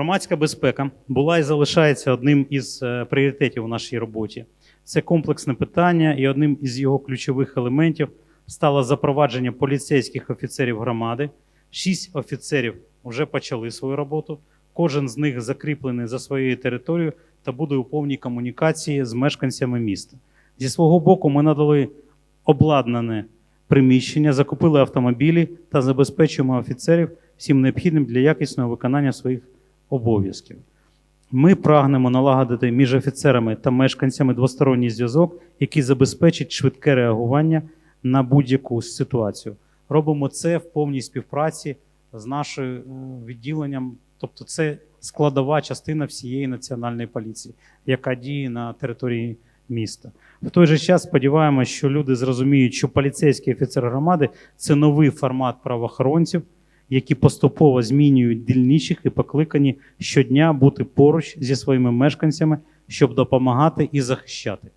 Громадська безпека була і залишається одним із е, пріоритетів у нашій роботі. Це комплексне питання, і одним із його ключових елементів стало запровадження поліцейських офіцерів громади. Шість офіцерів вже почали свою роботу. Кожен з них закріплений за своєю територією та буде у повній комунікації з мешканцями міста. Зі свого боку, ми надали обладнане приміщення, закупили автомобілі та забезпечуємо офіцерів всім необхідним для якісного виконання своїх обов'язків. Ми прагнемо налагодити між офіцерами та мешканцями двосторонній зв'язок, який забезпечить швидке реагування на будь-яку ситуацію. Робимо це в повній співпраці з нашим е, відділенням, тобто це складова частина всієї національної поліції, яка діє на території міста. В той же час сподіваємося, що люди зрозуміють, що поліцейський офіцер громади це новий формат правоохоронців, які поступово змінюють дільничих і покликані щодня бути поруч зі своїми мешканцями, щоб допомагати і захищати.